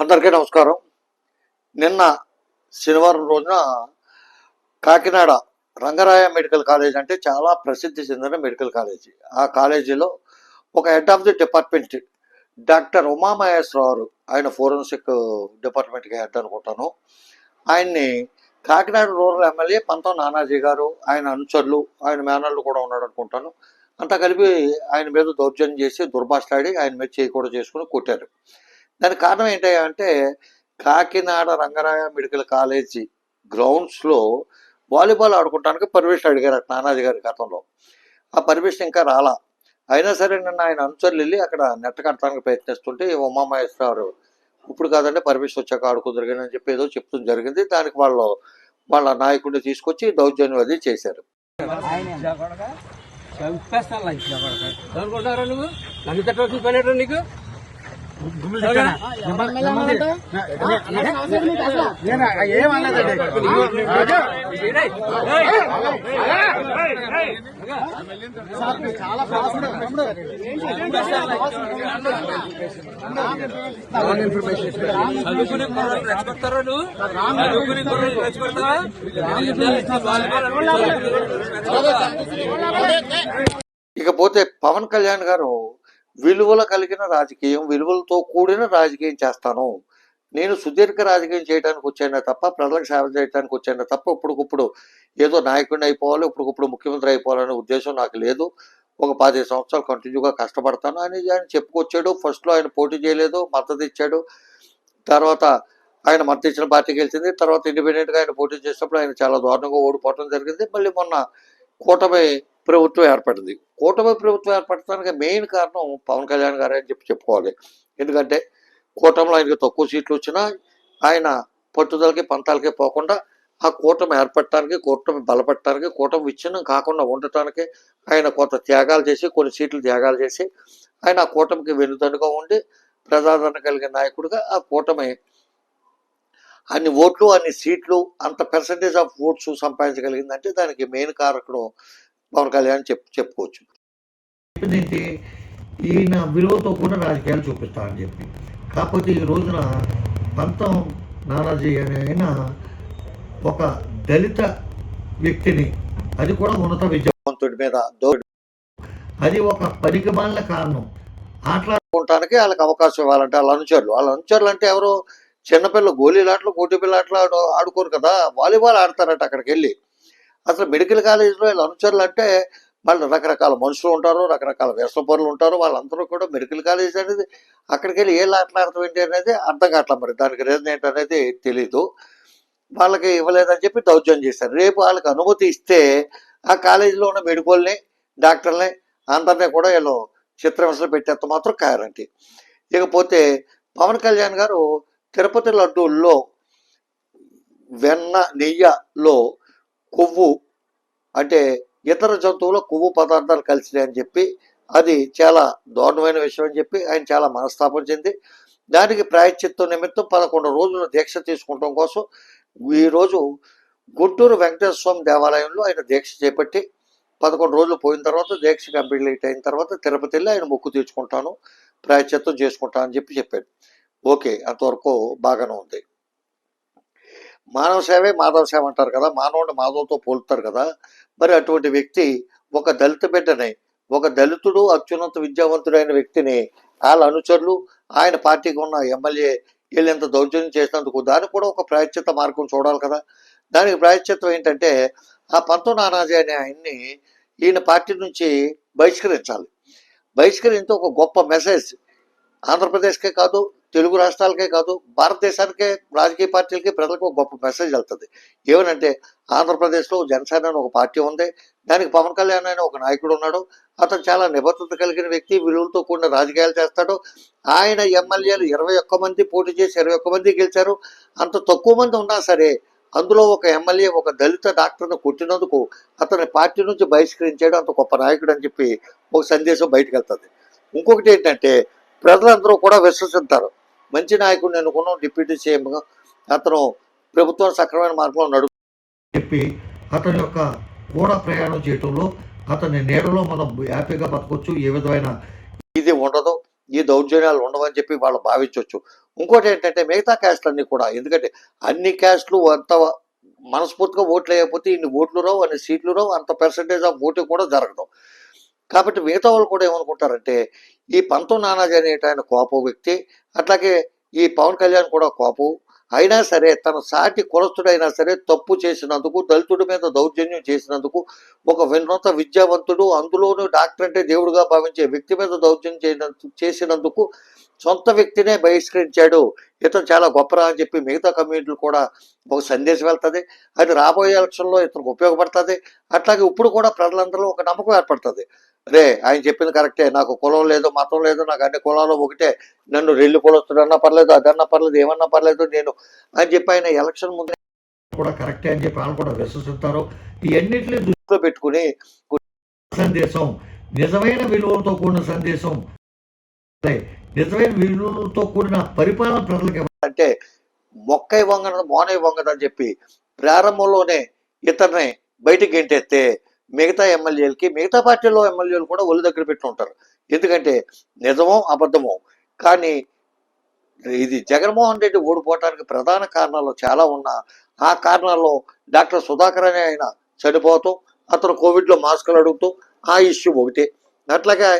అందరికీ నమస్కారం. నిన్న శనివారం రోజున కాకినాడ రంగరాయ మెడికల్ కాలేజ్ అంటే చాలా ప్రసిద్ధి చెందిన మెడికల్ కాలేజీ. ఆ కాలేజీలో ఒక head of the department doctor Umamaheswararao ఆయన ఫోరెన్సిక్ డిపార్ట్మెంట్కి హెడ్ అనుకుంటాను. ఆయన్ని కాకినాడ రూరల్ ఎమ్మెల్యే పంతం నానాజీ గారు ఆయన అనుచరులు ఆయన మేనర్లు కూడా ఉన్నాడు అనుకుంటాను. అంతా కలిపి ఆయన మీద దౌర్జన్యం చేసి దుర్భాషలాడి ఆయన మీద చేయి కూడా చేసుకుని కొట్టారు. దానికి కారణం ఏంటంటే కాకినాడ రంగరాయ మెడికల్ కాలేజీ గ్రౌండ్స్లో వాలీబాల్ ఆడుకోవడానికి పర్మిషన్ అడిగారు నానాజీ గారి గతంలో. ఆ పర్మిషన్ ఇంకా రాలా. అయినా సరే నిన్న ఆయన అనుచరులు వెళ్ళి అక్కడ నెట్ కట్టడానికి ప్రయత్నిస్తుంటే ఈ ఉమామహేశ్వరరావు ఇప్పుడు కాదంటే పర్మిషన్ వచ్చాక ఆడుకుదరు అని చెప్పి ఏదో చెప్తుంది జరిగింది. దానికి వాళ్ళు వాళ్ళ నాయకుడిని తీసుకొచ్చి దౌర్జన్యం అది చేశారు. చంపేస్తాను నీకు? ఇకపోతే పవన్ కళ్యాణ్ గారు విలువలు కలిగిన రాజకీయం విలువలతో కూడిన రాజకీయం చేస్తాను. నేను సుదీర్ఘ రాజకీయం చేయడానికి వచ్చాను తప్ప ప్రజలకు సేవ చేయడానికి వచ్చాను తప్ప ఇప్పటికిప్పుడు ఏదో నాయకుడిని అయిపోవాలి ఇప్పటికిప్పుడు ముఖ్యమంత్రి అయిపోవాలనే ఉద్దేశం నాకు లేదు. ఒక పదిహేను సంవత్సరాలు కంటిన్యూగా కష్టపడతాను. అని ఆయన చెప్పుకొచ్చాడు ఫస్ట్లో ఆయన పోటీ చేయలేదు మద్దతు ఇచ్చాడు. తర్వాత ఆయన మద్దతు ఇచ్చిన పార్టీ గెలిచింది తర్వాత ఇండిపెండెంట్గా ఆయన పోటీ చేసినప్పుడు ఆయన చాలా దారుణంగా ఓడిపోవడం జరిగింది. మళ్ళీ మొన్న కూటమి ప్రభుత్వం ఏర్పడింది. కూటమి ప్రభుత్వం ఏర్పడటానికి మెయిన్ కారణం పవన్ కళ్యాణ్ గారే అని చెప్పి చెప్పుకోవాలి. ఎందుకంటే కూటమిలో ఆయనకి తక్కువ సీట్లు వచ్చినా ఆయన పట్టుదలకి పంతాలకి పోకుండా ఆ కూటమి ఏర్పడటానికి కూటమి బలపడటానికి కూటమి విచ్ఛిన్నం కాకుండా ఉండటానికి ఆయన కొంత త్యాగాలు చేసి కొన్ని సీట్లు త్యాగాలు చేసి ఆయన ఆ కూటమికి వెనుదనుగా ఉండి ప్రజాదరణ కలిగిన నాయకుడిగా ఆ కూటమి అన్ని ఓట్లు అన్ని సీట్లు అంత పర్సంటేజ్ ఆఫ్ ఓట్స్ సంపాదించగలిగిందంటే దానికి మెయిన్ కారకుడు పవన్ కళ్యాణ్ చెప్ చెప్పుకోవచ్చు. ఏంటి? ఈయన విలువతో కూడా రాజకీయాలు చూపిస్తానని చెప్పి. కాకపోతే ఈ రోజున పంతం నానాజీ అనే ఆయన ఒక దళిత వ్యక్తిని అది కూడా ఉన్నత విద్యావంతుడి మీద దౌర్జన్యం. అది ఒక పరిగమాల కారణం. ఆటలాడుకోవటానికి వాళ్ళకి అవకాశం ఇవ్వాలంటే వాళ్ళ అనుచరులు. వాళ్ళ అనుచరులు అంటే ఎవరు? చిన్నపిల్ల గోళీలాట్లు కోటి పిల్లాట్లు ఆడు ఆడుకోరు కదా. వాలీబాల్ ఆడతారట అక్కడికి వెళ్ళి. అసలు మెడికల్ కాలేజీలో వీళ్ళ అనుచరులు అంటే వాళ్ళు రకరకాల మనుషులు ఉంటారు రకరకాల వ్యసనపరులు ఉంటారు. వాళ్ళందరూ కూడా మెడికల్ కాలేజ్ అనేది అక్కడికి వెళ్ళి ఏ ఆటలు ఏంటి అనేది అర్థం కావట్లేదు మరి. దానికి రీజన్ ఏంటనేది తెలీదు. వాళ్ళకి ఇవ్వలేదని చెప్పి దౌర్జన్యం చేశారు. రేపు వాళ్ళకి అనుమతి ఇస్తే ఆ కాలేజీలో ఉన్న మెడికల్ని డాక్టర్ని అందరినీ కూడా వీళ్ళు చిత్రహింసలు పెట్టేంత మాత్రం గ్యారంటీ ఇకపోతే పవన్ కళ్యాణ్ గారు తిరుపతి లడ్డూల్లో వెన్న నెయ్యలో కొవ్వు అంటే ఇతర జంతువుల కొవ్వు పదార్థాలు కలిసినాయి అని చెప్పి అది చాలా దారుణమైన విషయం అని చెప్పి ఆయన చాలా మనస్తాపం చెంది దానికి ప్రాయశ్చిత్తం నిమిత్తం పదకొండు రోజులు దీక్ష తీసుకుంటాం కోసం ఈరోజు గుంటూరు వెంకటేశ్వర స్వామి దేవాలయంలో ఆయన దీక్ష చేపట్టి పదకొండు రోజులు పోయిన తర్వాత దీక్ష కంప్లీట్ అయిన తర్వాత తిరుపతి వెళ్ళి ఆయన మొక్కు తీర్చుకుంటాను ప్రాయశ్చిత్తం చేసుకుంటాను అని చెప్పి చెప్పాడు. ఓకే అంతవరకు బాగానే ఉంది. మానవ సేవే మాధవ సేవ అంటారు కదా. మానవుడు మాధవతో పోలుతారు కదా. మరి అటువంటి వ్యక్తి ఒక దళిత బిడ్డని ఒక దళితుడు అత్యున్నత విద్యావంతుడైన వ్యక్తిని వాళ్ళ అనుచరులు ఆయన పార్టీకి ఉన్న ఎమ్మెల్యే వీళ్ళంత దౌర్జన్యం చేసినందుకు దానికి కూడా ఒక ప్రాయశ్చిత మార్గం చూడాలి కదా. దానికి ప్రాయశ్చిత్తం ఏంటంటే ఆ పంతో నానాజీ అనే ఆయన్ని ఈయన పార్టీ నుంచి బహిష్కరించాలి. బహిష్కరించే ఒక గొప్ప మెసేజ్ ఆంధ్రప్రదేశ్కే కాదు తెలుగు రాష్ట్రాలకే కాదు భారతదేశానికే రాజకీయ పార్టీలకి ప్రజలకు గొప్ప మెసేజ్ వెళ్తుంది. ఏమనంటే ఆంధ్రప్రదేశ్లో జనసేన అని ఒక పార్టీ ఉంది. దానికి పవన్ కళ్యాణ్ అనే ఒక నాయకుడు ఉన్నాడు. అతను చాలా నిబద్ధత కలిగిన వ్యక్తి విలువలతో కూడిన రాజకీయాలు చేస్తాడు. ఆయన ఎమ్మెల్యేలు ఇరవై ఒక్క మంది పోటీ చేసి ఇరవై ఒక్క మంది గెలిచారు. అంత తక్కువ మంది ఉన్నా సరే అందులో ఒక ఎమ్మెల్యే ఒక దళిత డాక్టర్ను కొట్టినందుకు అతని పార్టీ నుంచి బహిష్కరించాడు. అంత గొప్ప నాయకుడు అని చెప్పి ఒక సందేశం బయటకు వెళ్తుంది. ఇంకొకటి ఏంటంటే ప్రజలందరూ కూడా విశ్వసిస్తారు. మంచి నాయకుడిని అనుకున్నాం డిప్యూటీ సీఎంగా అతను ప్రభుత్వం సక్రమైన మార్గంలో నడు చెప్పి అతని యొక్క కూడా ప్రయాణం చేయటంలో అతని నీడలో మనం హ్యాపీగా బతకొచ్చు ఏ విధమైన ఇది ఉండదు ఈ దౌర్జన్యాలు ఉండవని చెప్పి వాళ్ళు భావించవచ్చు ఇంకోటి ఏంటంటే మిగతా క్యాస్ట్లన్నీ కూడా ఎందుకంటే అన్ని క్యాస్ట్లు అంత మనస్ఫూర్తిగా ఓట్లు వేయకపోతే ఇన్ని ఓట్లు రావు అన్ని సీట్లు రావు అంత పర్సంటేజ్ ఆఫ్ ఓటింగ్ కూడా జరగదు. కాబట్టి మిగతా వాళ్ళు కూడా ఏమనుకుంటారంటే ఈ పంతం నానాజీ అనేట ఆయన కోపం వ్యక్తి అట్లాగే ఈ పవన్ కళ్యాణ్ కూడా కోపం. అయినా సరే తన సాటి కులస్తుడైనా సరే తప్పు చేసినందుకు దళితుడి మీద దౌర్జన్యం చేసినందుకు ఒక వినూత విద్యావంతుడు అందులోనూ డాక్టర్ అంటే దేవుడుగా భావించే వ్యక్తి మీద దౌర్జన్యం చేసినందుకు సొంత వ్యక్తినే బహిష్కరించాడు. ఇతను చాలా గొప్పరా అని చెప్పి మిగతా కమ్యూనిటీలు కూడా ఒక సందేశం వెళ్తుంది. అది రాబోయే ఎలక్షన్లో ఇతనికి ఉపయోగపడుతుంది. అట్లాగే ఇప్పుడు కూడా ప్రజలందరూ ఒక నమ్మకం ఏర్పడుతుంది. రే ఆయన చెప్పింది కరెక్టే. నాకు కులం లేదు మతం లేదు నాకు అన్ని కులాలు ఒకటే. నన్ను రెల్లి కులస్తుడన్నా పర్లేదు అదన్నా పర్లేదు ఏమన్నా పర్లేదు నేను అని చెప్పి ఆయన ఎలక్షన్ ముందు కూడా కరెక్టే అని చెప్పి ఆయన కూడా విశ్వసిస్తారు. ఇవన్నింటినీ దృష్టిలో పెట్టుకుని సందేశం నిజమైన విలువలతో కూడిన సందేశం. అదే, నిజమైన విలువలతో కూడిన పరిపాలన ప్రజలకు ఇవ్వాలంటే మొక్కై వంగన మోనై వంగదని చెప్పి ప్రారంభంలోనే ఇతన్ని బయటికి గెంటెత్తే మిగతా ఎమ్మెల్యేలకి మిగతా పార్టీలో ఎమ్మెల్యేలు కూడా ఒళ్ళు దగ్గర పెట్టి ఉంటారు. ఎందుకంటే నిజమో అబద్ధమో. కానీ ఇది జగన్మోహన్ రెడ్డి ఓడిపోవటానికి ప్రధాన కారణాలు చాలా ఉన్నా ఆ కారణాల్లో డాక్టర్ సుధాకర్ అనే ఆయన చనిపోతూ అతను కోవిడ్లో మాస్కులు అడుగుతూ ఆ ఇష్యూ ఒకటి. అట్లాగే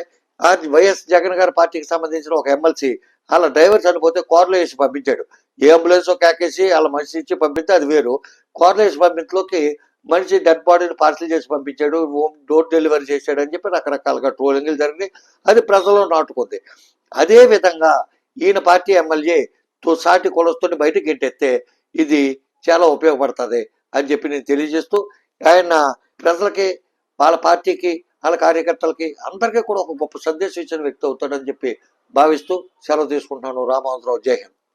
వైఎస్ జగన్ గారి పార్టీకి సంబంధించిన ఒక ఎమ్మెల్సీ వాళ్ళ డ్రైవర్ చనిపోతే కార్లో వేసి పంపించాడు. ఏ అంబులెన్స్ కేకేసి వాళ్ళ మనిషి ఇచ్చి పంపిస్తే అది వేరు. కార్లో వేసి పంపించలోకి మనిషి డెడ్ బాడీని పార్సిల్ చేసి పంపించాడు హోమ్ డోర్ డెలివరీ చేశాడు అని చెప్పి రకరకాలుగా ట్రోలింగ్లు జరిగినాయి. అది ప్రజల్లో నాటుకుంది. అదే విధంగా ఈయన పార్టీ ఎమ్మెల్యే తో సాటి కొలస్తుని బయటకు గెంటెత్తే ఇది చాలా ఉపయోగపడుతుంది అని చెప్పి నేను తెలియజేస్తూ ఆయన ప్రజలకి వాళ్ళ పార్టీకి వాళ్ళ కార్యకర్తలకి అందరికీ కూడా ఒక గొప్ప సందేశం ఇచ్చిన వ్యక్తి అవుతాడని చెప్పి భావిస్తూ సెలవు తీసుకుంటున్నాను. రామోహన్ రావు జై హింద్.